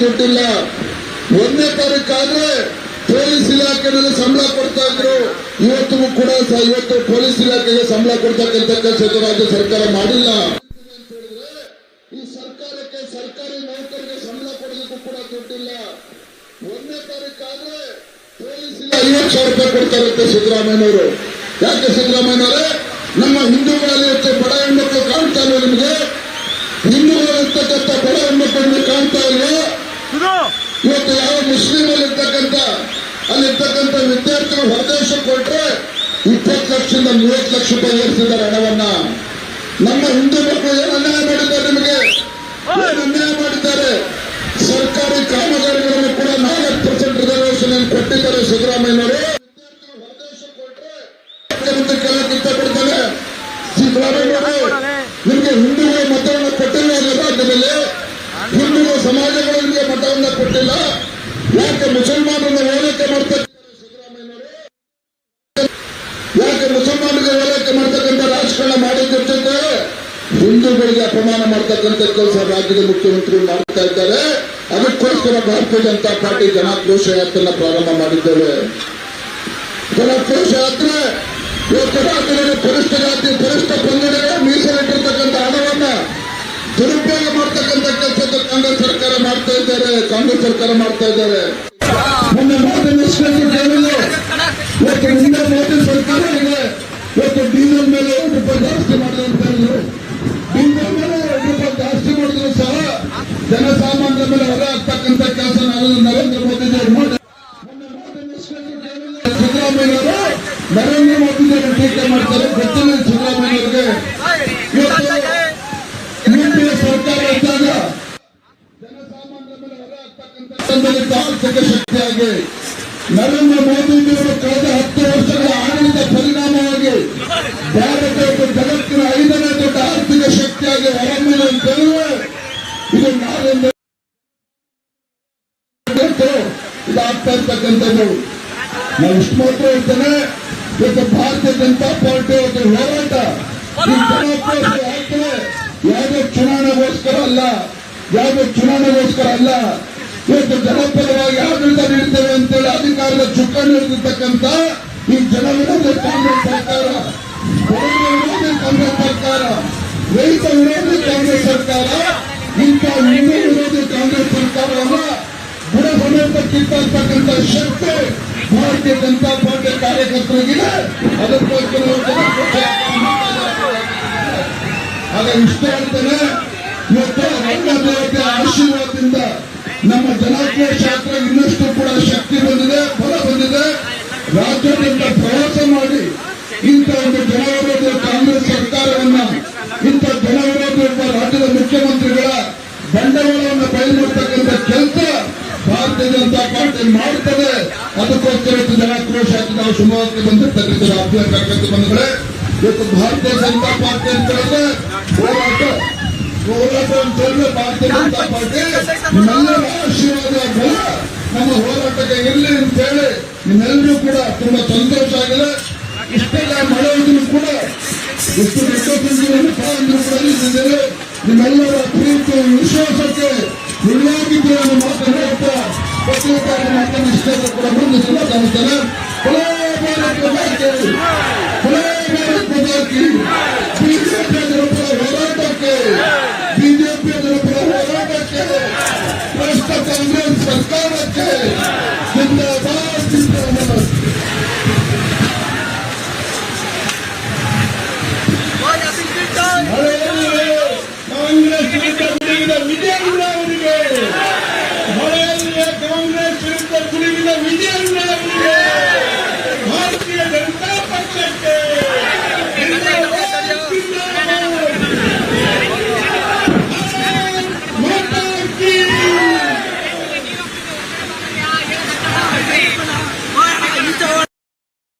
ದುಡ್ಡಿಲ್ಲ ಒಂದೇ ತಾರೀಕಾದ್ರೆ ಪೊಲೀಸ್ ಇಲಾಖೆನಲ್ಲಿ ಸಂಬಳ ಕೊಡ್ತಾ ಇದ್ರು. ಇವತ್ತು ಕೂಡ ಇವತ್ತು ಪೊಲೀಸ್ ಇಲಾಖೆಗೆ ಸಂಬಳ ಕೊಡ್ತಕ್ಕಂಥ ಕೆಲಸ ರಾಜ್ಯ ಸರ್ಕಾರ ಮಾಡಿಲ್ಲ. ಈ ಸರ್ಕಾರಕ್ಕೆ ಸರ್ಕಾರಿ ನೌಕರಿಗೆ ಸಂಬಳ ಕೊಡಲಿಕ್ಕೂ ಕೂಡ ದುಡ್ಡಿಲ್ಲ. ಒಂದೇ ತಾರೀಕಾದ್ರೆ ಪೊಲೀಸ್ ಇಲ್ಲ ಐವತ್ತು ಸಾವಿರ ರೂಪಾಯಿ ಕೊಡ್ತಾರಂತೆ ಸಿದ್ದರಾಮಯ್ಯನವರು. ಯಾಕೆ ಸಿದ್ದರಾಮಯ್ಯನವರೇ? ನಮ್ಮ ಹಿಂದೂಗಳಲ್ಲಿ ಬಡ ಹೆಣ್ಮಕ್ಳು ಕಾಣ್ತಾ ಇಲ್ಲ ನಿಮಗೆ? ಬಡ ಹೆಣ್ಮಕ್ಳು ನಿಮಗೆ ಕಾಣ್ತಾ ಇಲ್ವಾ ಇವತ್ತು ಯಾವ ಮುಸ್ಲಿಂ ಇರ್ತಕ್ಕಂಥ ಅಲ್ಲಿರ್ತಕ್ಕಂತ ವಿದ್ಯಾರ್ಥಿಗಳು ಹೊರದೇಶ ಕೊಟ್ರೆ ಇಪ್ಪತ್ತು ಲಕ್ಷದಿಂದ ಮೂವತ್ತು ಲಕ್ಷ ರೂಪಾಯಿ ಏರಿಸಿದ್ದಾರೆ ಹಣವನ್ನ. ನಮ್ಮ ಹಿಂದೂ ಮಕ್ಕಳು ಏನು ಅನ್ಯಾಯ ಮಾಡಿದ್ದಾರೆ ನಿಮಗೆ? ಏನು ಅನ್ಯಾಯ ಮಾಡಿದ್ದಾರೆ? ಸರ್ಕಾರಿ ಕಾಮಗಾರಿಗಳನ್ನು ಕೂಡ ನಾಲ್ಕು ಪರ್ಸೆಂಟ್ ರಿಸರ್ವೇಶನ್ ಕೊಟ್ಟಿದ್ದಾರೆ ಸಿದ್ದರಾಮಯ್ಯನವರು. ನಿಮಗೆ ಹಿಂದೂಗಳ ಮತವನ್ನು ಕೊಟ್ಟಿಲ್ಲ ಈ ರಾಜ್ಯದಲ್ಲಿ ಹಿಂದೂ ಸಮಾಜಗಳು ನಿಮಗೆ ಮತವನ್ನು ಕೊಟ್ಟಿಲ್ಲ. ಯಾಕೆ ಮುಸಲ್ಮಾನರನ್ನು ಮಾಡ್ತಾರೆ ಸಿದ್ದರಾಮಯ್ಯನವರು, ಯಾಕೆ ಮುಸಲ್ಮಾನರಿಗೆ ಓಲೈಕೆ ಮಾಡ್ತಕ್ಕಂಥ ರಾಜಕಾರಣ ಮಾಡಿದ್ದಿರ್ತದೆ ಹಿಂದೂಗಳಿಗೆ ಅಪಮಾನ ಮಾಡ್ತಕ್ಕಂಥ ಕೆಲಸ ರಾಜ್ಯದ ಮುಖ್ಯಮಂತ್ರಿ ಮಾಡ್ತಾ ಇದ್ದಾರೆ. ಅದಕ್ಕೋಸ್ಕರ ಭಾರತೀಯ ಜನತಾ ಪಾರ್ಟಿ ಜನಾಕ್ರೋಶ ಯಾತ್ರೆನ ಪ್ರಾರಂಭ ಮಾಡಿದ್ದೇವೆ. ಜನಾಕ್ರೋಶ ಯಾತ್ರೆ ಇವತ್ತು ಪರಿಷ್ಠ ಜಾತಿ, ಪರಿಷ್ಠ ಪಂಗಡಗಳ ಮೀಸಲಿಟ್ಟಿರ್ತಕ್ಕಂಥ ಹಣವನ್ನ ಮಾಡ್ತಾ ಇದ್ದಾರೆ, ಕಾಂಗ್ರೆಸ್ ಸರ್ಕಾರ ಮಾಡ್ತಾ ಇದ್ದಾರೆ. ಮೊನ್ನೆ ಮಾತಿನ ಇಸ್ಕೊಂಡು ಕೇಳಿದ್ರು ಇವತ್ತು ಮುಂದೆ ಮೋದಿ ಸರ್ಕಾರ ಇದೆ. ಇವತ್ತು ಡೀಸೆಲ್ ಮೇಲೆ ರೂಪಾಯಿ ಜಾಸ್ತಿ ಮಾಡಿದೆ ಅಂತ ಹೇಳಿದ್ರು. ಡೀಸೆಲ್ ಮೇಲೆ ರೂಪಾಯಿ ಜಾಸ್ತಿ ಮಾಡಿದ್ರು ಸಹ ಜನಸಾಮಾನ್ಯರ ಮೇಲೆ ಹೊರ ಆಗ್ತಕ್ಕಂಥ ಕೆಲಸ ನರೇಂದ್ರ ಮೋದಿಜಿಯವರು ಮಾಡಿ ಮೊನ್ನೆ ಮಾತಿನ ಇಸ್ಕೊಂಡು ನರೇಂದ್ರ ನರೇಂದ್ರ ಮೋದಿಜಿಯವರು ಟೀಕೆ ಮಾಡ್ತಾರೆ. ಗೊತ್ತಿಲ್ಲ ಸಿದ್ದರಾಮಯ್ಯವ್ರಿಗೆ. ಇವತ್ತು ಆರ್ಥಿಕ ಶಕ್ತಿಯಾಗಿ ನರೇಂದ್ರ ಮೋದಿಜಿಯವರು ಕಳೆದ ಹತ್ತು ವರ್ಷಗಳ ಆಡಳಿತ ಪರಿಣಾಮವಾಗಿ ಭಾರತ ಒಂದು ಜಗತ್ತಿನ ಐದನೇ ದೊಡ್ಡ ಆರ್ಥಿಕ ಶಕ್ತಿಯಾಗಿ ಹೊರಮೇಲೆ ಅಂತಂದ್ರೆ ಇದು ನರೇಂದ್ರ ಇದಾಗ್ತಾ ಇರ್ತಕ್ಕಂಥದ್ದು ನಾವು ಇಷ್ಟು ಮಾತ್ರ ಹೇಳ್ತೇನೆ ಇವತ್ತು ಭಾರತೀಯ ಜನತಾ ಪಾರ್ಟಿ ಒಂದು ಹೋರಾಟ ಯಾವುದೇ ಚುನಾವಣೆಗೋಸ್ಕರ ಅಲ್ಲ ಯಾವುದೇ ಚುನಾವಣೆಗೋಸ್ಕರ ಅಲ್ಲ ಇವತ್ತು ಜನಪರವಾಗಿ ಆಡಳಿತ ನೀಡ್ತೇವೆ ಅಂತೇಳಿ ಅಧಿಕಾರದ ಚುಕ್ಕಾಣಿ ಹಿಡಿದಿರ್ತಕ್ಕಂಥ ಈ ಜನವಿರೋಧಿ ಕಾಂಗ್ರೆಸ್ ಸರ್ಕಾರ ವಿರೋಧಿ ಕಾಂಗ್ರೆಸ್ ಸರ್ಕಾರ, ರೈತ ವಿರೋಧಿ ಕಾಂಗ್ರೆಸ್ ಸರ್ಕಾರ, ಇಂಥ ಹಿಂದೆ ವಿರೋಧಿ ಕಾಂಗ್ರೆಸ್ ಸರ್ಕಾರವನ್ನ ಬುಡ ಸಮೇತ ಶಕ್ತಿ ಭಾರತೀಯ ಜನತಾ ಪಾರ್ಟಿ ಕಾರ್ಯಕರ್ತರಿಗಿದೆ. ಅದಕ್ಕೋಸ್ಕರ ಆಗ ಇಷ್ಟ ಹೇಳ್ತೇನೆ ಇವತ್ತು ರಂಗ ದೇವತೆಯ ಆಶೀರ್ವಾದದಿಂದ ನಮ್ಮ ಜನಾಕ್ರೋಶ ಶಾಸ್ತ್ರ ಇನ್ನಷ್ಟು ಕೂಡ ಶಕ್ತಿ ಬಂದಿದೆ, ಬಲ ಬಂದಿದೆ. ರಾಜ್ಯಾದ್ಯಂತ ಪ್ರವಾಸ ಮಾಡಿ ಇಂಥ ಒಂದು ಜನವಿರೋಧಿ ಕಾಂಗ್ರೆಸ್ ಸರ್ಕಾರವನ್ನ, ಇಂಥ ಜನವಿರೋಧಿ ಒಬ್ಬ ರಾಜ್ಯದ ಮುಖ್ಯಮಂತ್ರಿಗಳ ಬಂಡವಾಳವನ್ನು ಬಯಲು ಮಾಡತಕ್ಕಂಥ ಕೆಲಸ ಭಾರತೀಯ ಜನತಾ ಪಾರ್ಟಿ ಮಾಡುತ್ತದೆ ಅದಕ್ಕೋಸ್ಕರ ಜನಾಕ್ರೋಶ ಅಂತ ನಾವು ಶಿವಮೊಗ್ಗಕ್ಕೆ ಬಂದಿರ್ತಕ್ಕಂಥ ಅಭ್ಯರ್ಥಿ ಬಂಧುಗಳೇ. ಇವತ್ತು ಭಾರತೀಯ ಜನತಾ ಪಾರ್ಟಿ ಅಂತ ಹೇಳಿದ್ರೆ ಹೋರಾಟ ಅಂತ ಹೇಳಿದ್ರೆ ಭಾರತೀಯ ಜನತಾ ಪಾರ್ಟಿ. ನಿಮ್ಮೆಲ್ಲರ ಆಶೀರ್ವಾದ ಬಲ ನಮ್ಮ ಹೋರಾಟಕ್ಕೆ ಇರಲಿ ನಿಮ್ಮೆಲ್ಲರೂ ಕೂಡ ತುಂಬಾ ಸಂತೋಷ ಆಗಿದೆ. ಇಷ್ಟೆಲ್ಲ ಮಳೆ ಇದ್ರು ಕೂಡ ಎಷ್ಟು ಇಲ್ಲಿದ್ದೇವೆ ನಿಮ್ಮೆಲ್ಲರ ಪ್ರೀತಿ ವಿಶ್ವಾಸಕ್ಕೆ ನಿಲ್ಲಾಗಿದ್ದು ಅನ್ನೋ ಮಾತನ್ನು ಹೇಳ್ತಾ ಪತ್ರಿಕಾರಿ ಮಾತನ್ನು ಇಷ್ಟೆಲ್ಲ ಕೂಡ ಭಾರತ ಮಾತೆ ಹೊಳೆ